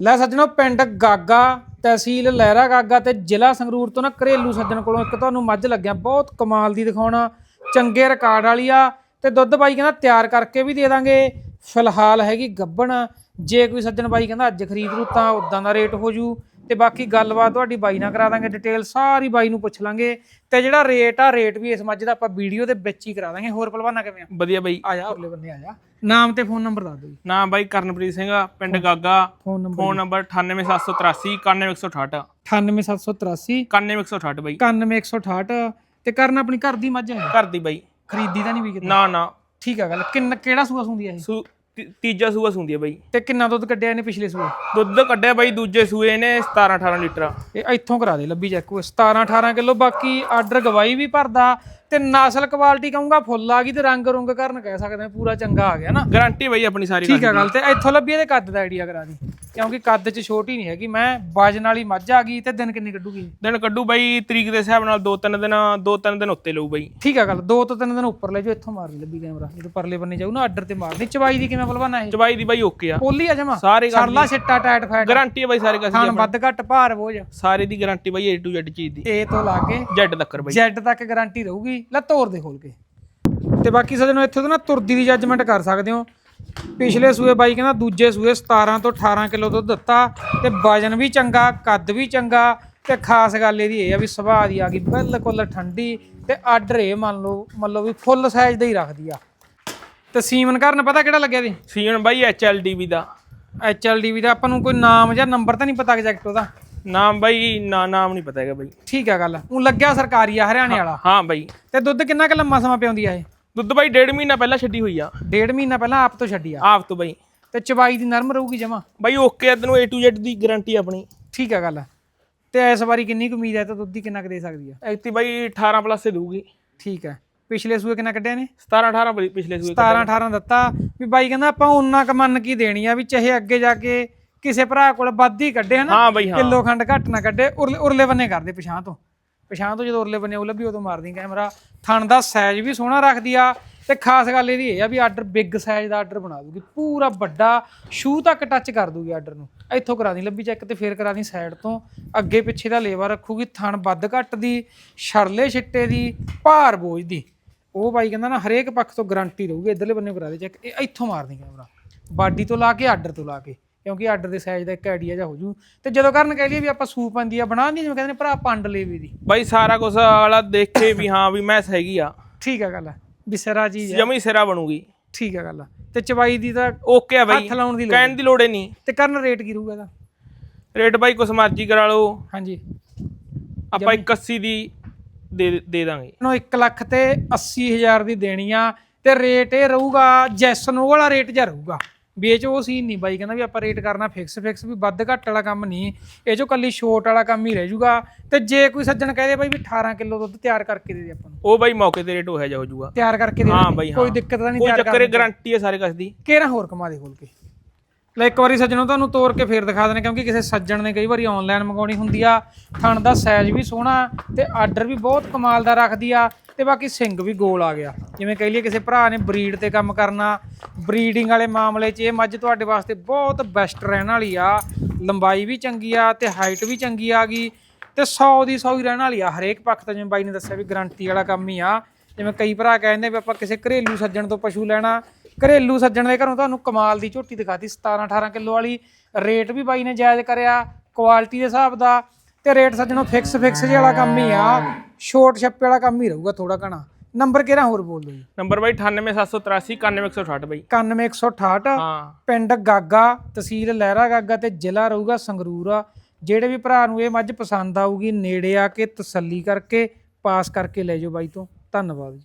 ਲੈ ਸੱਜਣੋ, ਪਿੰਡ ਗਾਗਾ ਤਹਿਸੀਲ ਲਹਿਰਾ ਗਾਗਾ ਤੇ ਜ਼ਿਲ੍ਹਾ ਸੰਗਰੂਰ ਤੋਂ ਨਾ ਘਰੇਲੂ ਸੱਜਣ ਕੋਲੋਂ ਇੱਕ ਤੁਹਾਨੂੰ ਮੱਝ ਲੱਗਿਆ। ਬਹੁਤ ਕਮਾਲ ਦੀ ਦਿਖਾਉਣਾ। ਚੰਗੇ ਰਿਕਾਰਡ ਵਾਲੀ ਆ ਤੇ ਦੁੱਧ ਬਾਈ ਕਹਿੰਦਾ ਤਿਆਰ ਕਰਕੇ ਵੀ ਦੇ ਦਾਂਗੇ। ਫਿਲਹਾਲ ਹੈਗੀ ਗੱਬਣ। ਜੇ ਕੋਈ ਸੱਜਣ ਬਾਈ ਕਹਿੰਦਾ ਅੱਜ ਖਰੀਦ ਲੂ ਤਾਂ ਉਦਾਂ ਦਾ ਰੇਟ ਹੋ ਜੂ। ਤੇ ਬਾਕੀ ਗੱਲਬਾਤ ਤੁਹਾਡੀ ਬਾਈ ਨਾਲ ਕਰਾ ਦਾਂਗੇ ਡਿਟੇਲ ਸਾਰੀ ਬਾਈ ਨੂੰ ਪੁੱਛ ਲਾਂਗੇ। ਤੇ ਜਿਹੜਾ ਰੇਟ ਆ ਰੇਟ ਵੀ ਇਸ ਮੱਝ ਦਾ ਆਪਾਂ ਵੀਡੀਓ ਦੇ ਵਿੱਚ ਹੀ ਕਰਾ ਦਾਂਗੇ। ਹੋਰ ਪਹਿਲਵਾਨਾ ਕਿਵੇਂ ਆ? ਵਧੀਆ ਬਾਈ। ਆ ਜਾ ਉਰਲੇ ਬੰਨੇ ਆ ਜਾ। ਨਾਮ ਤੇ ਫੋਨ ਨੰਬਰ ਦੱਸ ਦਿਓ ਨਾਮ ਬਾਈ ਕਰਨਪ੍ਰੀਤ ਸਿੰਘ ਪਿੰਡ Gaga. Phone number phone number 98783 91168 98783 91168 ਬਾਈ। 91168 ਤੇ ਕਰਨ ਆਪਣੀ ਘਰ ਦੀ ਮੱਝ ਹੈ ਘਰ ਦੀ ਬਾਈ। ਖਰੀਦੀ ਤਾਂ ਨਹੀਂ ਵੀ ਕਿਤੇ? ਨਾ ਨਾ। ਠੀਕ ਆ ਗੱਲ। ਕਿੰਨਾ ਕਿਹੜਾ ਸੂਆ ਸੁੰਦੀ ਆ ਇਹ? ਤੀ- ਤੀਜਾ ਸੂਆ ਸੁੰਦੀ ਆ ਬਾਈ। ਤੇ ਕਿੰਨਾ ਦੁੱਧ ਕੱਢਿਆ ਇਹਨੇ ਪਿਛਲੇ ਸੂਏ? ਦੁੱਧ ਕੱਢਿਆ ਬਾਈ ਦੂਜੇ ਸੂਏ ਨੇ 17 18 ਲੀਟਰ। ਇਹ ਇੱਥੋਂ ਕਰਾ ਦੇ ਲੱਭੀ ਚੈੱਕ 17 18 ਕਿਲੋ ਬਾਕੀ ਆਰਡਰ ਗਵਾਈ ਵੀ ਭਰਦਾ ਤੇ ਨਸਲ ਕੁਆਲਿਟੀ ਕਹੂੰਗਾ ਫੁੱਲ ਆ ਗਈ ਤੇ ਰੰਗ ਰੁੰਗ ਕਰਨ ਕਹਿ ਸਕਦੇ ਆ ਪੂਰਾ ਚੰਗਾ ਆ ਗਿਆ ਨਾ। ਗਾਰੰਟੀ ਬਾਈ ਆਪਣੀ ਸਾਰੀ ਠੀਕ ਆ ਗੱਲ ਤੇ ਇੱਥੋਂ ਲੱਭੀ ਇਹਦੇ ਕੱਦ ਦਾ ਆਈਡੀਆ ਕਰਾ ਦੀ ਕਿਉਂਕਿ ਕੱਦ 'ਚ ਛੋਟੀ ਨਹੀਂ ਹੈਗੀ। ਮੈਂ ਵਜਨ ਵਾਲੀ ਮੱਝ ਆ ਗਈ ਤੇ ਦਿਨ ਕਿੰਨੇ ਕੱਢੂਗੀ? ਦਿਨ ਕੱਢੂ ਬਾਈ ਤਰੀਕ ਦੇ ਹਿਸਾਬ ਨਾਲ ਦੋ ਤਿੰਨ ਦਿਨ ਦੋ ਤਿੰਨ ਦਿਨ ਉੱਤੇ ਲਊ ਬਾਈ। ਠੀਕ ਆ ਗੱਲ ਦੋ ਤੋਂ ਤਿੰਨ ਦਿਨ ਉੱਪਰ ਲੈ ਜਾਓ ਇੱਥੋਂ ਮਾਰ ਲੱਭੀ ਕੈਮਰਾ ਜਦੋਂ ਪਰਲੇ ਬੰਨੇ ਜਾਊ ਨਾ ਆਰਡਰ ਤੇ ਮਾਰਨੀ। ਚਵਾਈ ਦੀ ਕਿਵੇਂ ਭਲਵਾਨਾ ਇਹ? ਚਬਾਈ ਦੀ ਬਾਈ ਓਕੇ ਆ। ਪੋਲੀ ਆ ਜਮਾ? ਸਾਰੇ ਗੱਲ ਸਰਲਾ ਛਿੱਟਾ ਟਾਈਟ ਫੈਟ ਗਾਰੰਟੀ ਆ ਬਾਈ ਸਾਰੇ ਕਸੀ ਖਾਣ ਵੱਧ ਘੱਟ ਭਾਰ ਬੋਝ। ਸਾਰੇ ਦੀ ਗਾਰੰਟੀ ਬਾਈ A to Z ਚੀਜ਼ ਦੀ। ਏ ਤੋਂ ਲਾ ਕੇ ਜੈਡ ਤੱਕਰ ਬਾਈ। ਜੈਡ ਤੱਕ ਗਾਰੰਟੀ ਰਹੂਗੀ। ਲੈ ਤੋਰ ਦੇ ਖੋਲ ਕੇ। ਤੇ ਬਾਕੀ ਸਜਣੋ ਇੱਥੇ ਤੋਂ ਨਾ ਤੁਰਦੀ ਦੀ ਜੱਜਮੈਂਟ ਕਰ ਸਕਦੇ ਹੋ। ਪਿਛਲੇ ਸੂਏ ਬਾਈ ਕਹਿੰਦਾ ਦੂਜੇ ਸੂਏ 17 ਤੋਂ 18 ਕਿਲੋ ਦੁੱਧ ਦਿੱਤਾ ਤੇ ਵਜਨ ਵੀ ਚੰਗਾ ਕੱਦ ਵੀ ਚੰਗਾ ਤੇ ਖਾਸ ਗੱਲ ਇਹਦੀ ਇਹ ਆ ਵੀ ਸੁਭਾਅ ਦੀ ਆ ਗਈ ਬਿਲਕੁਲ ਠੰਡੀ ਤੇ ਆਰਡਰ ਇਹ ਮੰਨ ਲਓ ਮੰਨ ਲਓ ਵੀ ਫੁੱਲ ਸਾਈਜ਼ ਦਾ ਹੀ ਰੱਖਦੀ ਆ। ਤੇ ਸੀਮਨ ਕਰਨ ਪਤਾ ਕਿਹੜਾ ਲੱਗਿਆ ਦੀ ਸੀਜ਼ਨ ਬਾਈ HLDV ਦਾ। ਐਚਐਲਡੀਵੀ ਦਾ ਆਪਾਂ ਨੂੰ ਕੋਈ ਨਾਮ ਜਾਂ ਨੰਬਰ ਤਾਂ ਨਹੀਂ ਪਤਾ ਐਗਜ਼ੈਕਟ ਉਹਦਾ। ਨਾਮ ਬਾਈ ਨਾ ਨਾਮ ਨਹੀਂ ਪਤਾ ਹੈਗਾ ਬਾਈ। ਠੀਕ ਆ ਗੱਲ। ਉਹ ਲੱਗਿਆ ਸਰਕਾਰੀ ਆ ਹਰਿਆਣੇ ਵਾਲਾ। ਹਾਂ ਬਾਈ। ਤੇ ਦੁੱਧ ਕਿੰਨਾ ਕੁ ਲੰਮਾ ਸਮਾਂ ਪਿਆਉਂਦੀ ਆ ਇਹ? ਦੁੱਧ ਬਾਈ ਡੇਢ ਮਹੀਨਾ ਪਹਿਲਾਂ ਛੱਡੀ ਹੋਈ ਆ। ਡੇਢ ਮਹੀਨਾ ਪਹਿਲਾਂ ਆਪ ਤੋਂ ਛੱਡੀ ਆ? ਆਪ ਤੋਂ ਬਾਈ। ਤੇ ਚਵਾਈ ਦੀ ਨਰਮ ਰਹੂਗੀ ਜਮਾ? ਬਾਈ ਓਕੇ ਤੈਨੂੰ A to Z ਦੀ ਗਾਰੰਟੀ ਆਪਣੀ। ਠੀਕ ਆ ਗੱਲ। ਤੇ ਇਸ ਵਾਰੀ ਕਿੰਨੀ ਕੁ ਉਮੀਦ ਹੈ ਤਾਂ ਦੁੱਧ ਦੀ ਕਿੰਨਾ ਕੁ ਦੇ ਸਕਦੀ ਆ? ਐਕਤੀ ਬਾਈ 18 ਪਲੱਸ ਤੇ ਦਊਗੀ। ਠੀਕ ਹੈ ਪਿਛਲੇ ਸੂਏ ਕਿੰਨਾ ਕੱਢਿਆ ਨੇ 17 18 ਬਾਈ ਪਿਛਲੇ ਸੂਏ 17 18 ਦਿੱਤਾ। ਵੀ ਬਾਈ ਕਹਿੰਦਾ ਆਪਾਂ ਉਹਨਾਂ ਕ ਮੰਨ ਕੀ ਦੇਣੀ ਆ ਵੀ ਚਾਹੇ ਅੱਗੇ ਜਾ ਕੇ ਕਿਸੇ ਭਰਾ ਕੋਲ ਵੱਧ ਕੱਢੇ ਹਨਾ ਹਾਂ ਬਾਈ ਹਾਂ। ਕਿਲੋ ਖੰਡ ਘੱਟ ਨਾ ਕੱਢੇ ਉਰਲੇ ਉਰਲੇ ਬੰਨੇ ਕਰਦੇ ਪਛਾਂ ਤੋਂ। ਪਛਾਂ ਤੋਂ ਜਦੋਂ ਉਰਲੇ ਬੰਨੇ ਉਹ ਲੱਭੀ ਉਦੋਂ ਮਾਰਦੀ ਕੈਮਰਾ। ਥਣ ਦਾ ਸਾਈਜ਼ ਵੀ ਸੋਹਣਾ ਰੱਖਦੀ ਆ ਤੇ ਖਾਸ ਗੱਲ ਇਹਦੀ ਇਹ ਆ ਵੀ ਆਰਡਰ ਬਿਗ ਸਾਈਜ਼ ਦਾ ਆਰਡਰ ਬਣਾ ਦੂਗੀ ਪੂਰਾ ਵੱਡਾ ਸ਼ੂ ਤੱਕ ਟੱਚ ਕਰ ਦੂਗੀ ਆਰਡਰ ਨੂੰ। ਇੱਥੋਂ ਕਰਾ ਦੀ ਲੱਭੀ ਚੈੱਕ ਤੇ ਫੇਰ ਕਰਾ ਦੀ ਸਾਈਡ ਤੋਂ। ਅੱਗੇ ਪਿੱਛੇ ਦਾ ਲੇਵਾ ਰੱਖੂਗੀ ਥਣ ਵੱਧ ਘੱਟ ਦੀ ਛਰਲੇ ਛਿੱਟੇ ਦੀ ਭਾਰ ਬੋਝ ਦੀ। ਉਹ ਬਾਈ ਕਹਿੰਦਾ ਨਾ ਹਰੇਕ ਪੱਖ ਤੋਂ ਗਾਰੰਟੀ ਰਹੂਗੀ ਇਧਰਲੇ ਬੰਨੇ ਕਰਾ ਦੇ ਚੈੱਕ ਇਹ ਇੱਥੋਂ ਮਾਰਦੀ ਕੈਮਰਾ। ਬਾਡੀ ਤੋਂ ਲਾ ਕੇ ਆਰਡਰ ਤੋਂ ਲਾ ਕੇ। ਕਿਉਂਕਿ ਆਰਡਰ ਦੇ ਸਾਈਜ਼ ਦਾ ਇੱਕ ਆਈਡੀਆ ਜਾ ਹੋ ਜੂ ਤੇ ਜਦੋਂ ਕਰਨ ਕਹਿ ਲਈਏ ਵੀ ਆਪਾਂ ਸੂਪ ਆਂਦੀ ਆ ਬਣਾ ਨਹੀਂ ਜਿਵੇਂ ਕਹਿੰਦੇ ਨੇ ਭਰਾ ਪੰਡ ਲੇਵੇ ਦੀ। ਬਾਈ ਸਾਰਾ ਕੁਝ ਵਾਲਾ ਦੇਖੇ ਵੀ ਹਾਂ ਵੀ ਮੈਸ ਹੈਗੀ ਆ। ਠੀਕ ਆ ਗੱਲ ਆ। ਬਿਸਰਾ ਚੀਜ਼ ਆ। ਜਮੀ ਸਿਰਾ ਬਣੂਗੀ। ਠੀਕ ਆ ਗੱਲ ਤੇ ਚਵਾਈ ਦੀ ਤਾਂ ਓਕੇ ਆ ਬਾਈ। ਹੱਥ ਲਾਉਣ ਦੀ ਲੋੜ ਕਹਿਣ ਦੀ ਲੋੜ ਹੀ ਨਹੀਂ। ਤੇ ਕਰਨ ਰੇਟ ਕੀ ਰਹੂਗਾ ਇਹਦਾ? ਰੇਟ ਬਾਈ ਕੁਛ ਮਰਜ਼ੀ ਕਰਾ ਲਓ। ਹਾਂਜੀ। ਆਪਾਂ 81 ਦੀ ਦੇ ਦੇ ਦਾਂਗੇ। ਨੂੰ 1 ਲੱਖ ਤੇ 80000 ਦੀ ਦੇਣੀ ਆ। ਤੇ ਰੇਟ ਇਹ ਰਹੂਗਾ ਜੈਸਨ ਵਾਲਾ ਰੇਟ ਜਾ ਰਹੂਗਾ। ਵੇਚ ਉਹ ਸੀਨ ਨਹੀਂ ਬਾਈ ਕਹਿੰਦਾ ਵੀ ਆਪਾਂ ਰੇਟ ਕਰਨਾ ਫਿਕਸ ਫਿਕਸ ਵੀ ਵੱਧ ਘੱਟ ਵਾਲਾ ਕੰਮ ਨਹੀਂ ਇਹ ਚੋਂ ਕੱਲੀ ਛੋਟ ਵਾਲਾ ਕੰਮ ਹੀ ਰਹਿ ਜਾਊਗਾ ਤੇ ਜੇ ਕੋਈ ਸੱਜਣ ਕਹਦੇ ਬਾਈ ਵੀ 18 ਕਿਲੋ ਦੁੱਧ ਤਿਆਰ ਕਰਕੇ ਦੇ ਦੇ ਆਪਾਂ ਨੂੰ। ਉਹ ਬਾਈ ਮੌਕੇ ਤੇ ਰੇਟ ਹੋਇਆ ਜਾ ਹੋ ਜਾਊਗਾ ਤਿਆਰ ਕਰਕੇ ਦੇ ਹਾਂ। ਬਾਈ ਹਾਂ। ਕੋਈ ਦਿੱਕਤ ਤਾਂ ਨਹੀਂ ਕੋਈ ਤਿਆਰ ਚੱਕਰ ਗਾਰੰਟੀ ਹੈ ਸਾਰੇ ਕਸ ਦੀ। ਕਿਹੜਾ ਹੋਰ ਕਮਾ ਦੇ ਖੋਲ ਕੇ? ਲੈ ਇੱਕ ਵਾਰੀ ਸੱਜਣੋਂ ਤੁਹਾਨੂੰ ਤੋੜ ਕੇ ਫੇਰ ਦਿਖਾ ਦੇਣੇ ਕਿਉਂਕਿ ਕਿਸੇ ਸੱਜਣ ਨੇ ਕਈ ਵਾਰੀ ਆਨਲਾਈਨ ਮੰਗਾਉਣੀ ਹੁੰਦੀ ਆ। ਥਣ ਦਾ ਸਾਈਜ਼ ਵੀ ਸੋਹਣਾ ਤੇ ਆਰਡਰ ਵੀ ਬਹੁਤ ਕਮਾਲ ਦਾ ਰੱਖਦੀ ਆ। ਤੇ ਬਾਕੀ ਸਿੰਗ ਵੀ ਗੋਲ ਆ ਗਿਆ। ਜਿਵੇਂ ਕਹਿ ਲਈਏ ਕਿਸੇ ਭਰਾ ਨੇ ਬਰੀਡ ਤੇ ਕੰਮ ਕਰਨਾ, ਬਰੀਡਿੰਗ ਵਾਲੇ ਮਾਮਲੇ 'ਚ ਇਹ ਮੱਝ ਤੁਹਾਡੇ ਵਾਸਤੇ ਬਹੁਤ ਬੈਸਟ ਰਹਿਣ ਵਾਲੀ ਆ। ਲੰਬਾਈ ਵੀ ਚੰਗੀ ਆ ਤੇ ਹਾਈਟ ਵੀ ਚੰਗੀ ਆ ਗਈ ਤੇ 100 ਦੀ 100 ਹੀ ਰਹਿਣ ਵਾਲੀ ਆ। ਹਰੇਕ ਪੱਖ ਤੋਂ ਜਿਵੇਂ ਬਾਈ ਨੇ ਦੱਸਿਆ ਵੀ ਗਰੰਟੀ ਵਾਲਾ ਕੰਮ ਹੀ ਆ। ਜਿਵੇਂ ਕਈ ਭਰਾ ਕਹਿੰਦੇ ਵੀ ਆਪਾਂ ਕਿਸੇ ਘਰੇਲੂ ਸੱਜਣ ਤੋਂ ਪਸ਼ੂ ਲੈਣਾ, ਘਰੇਲੂ ਸੱਜਣ ਦੇ ਘਰੋਂ ਤੁਹਾਨੂੰ ਕਮਾਲ ਦੀ ਝੋਟੀ ਦਿਖਾਤੀ 17 18 ਕਿਲੋ ਵਾਲੀ। ਰੇਟ ਵੀ ਬਾਈ ਨੇ ਜਾਇਜ਼ ਕਰਿਆ ਕੁਆਲਿਟੀ ਦੇ ਹਿਸਾਬ ਦਾ। ਤੇ ਰੇਟ ਸੱਜਣੋਂ ਫਿਕਸ ਫਿਕਸ ਜਿਹਾ ਵਾਲਾ ਕੰਮ ਹੀ ਆ। ਸ਼ੋਰਟ ਛੱਪੇ ਵਾਲਾ ਕੰਮ ਹੀ ਰਹੂਗਾ ਥੋੜਾ ਘਣਾ। ਨੰਬਰ ਕਿਹੜਾ ਹੋਰ ਬੋਲ ਦਿਓ ਜੀ? ਨੰਬਰ ਬਾਈ 98783 91168 ਬਾਈ। 91168 ਹਾਂ। ਪਿੰਡ ਗਾਗਾ ਤਹਿਸੀਲ ਲਹਿਰਾ ਗਾਗਾ ਤੇ ਜ਼ਿਲ੍ਹਾ ਰਹੂਗਾ ਸੰਗਰੂਰ ਆ। ਜਿਹੜੇ ਵੀ ਭਰਾ ਨੂੰ ਇਹ ਮੱਝ ਪਸੰਦ ਆਊਗੀ ਨੇੜੇ ਆ ਕੇ ਤਸੱਲੀ ਕਰਕੇ ਪਾਸ ਕਰਕੇ ਲੈ ਜਾਓ ਬਾਈ ਤੋਂ। ਧੰਨਵਾਦ ਜੀ।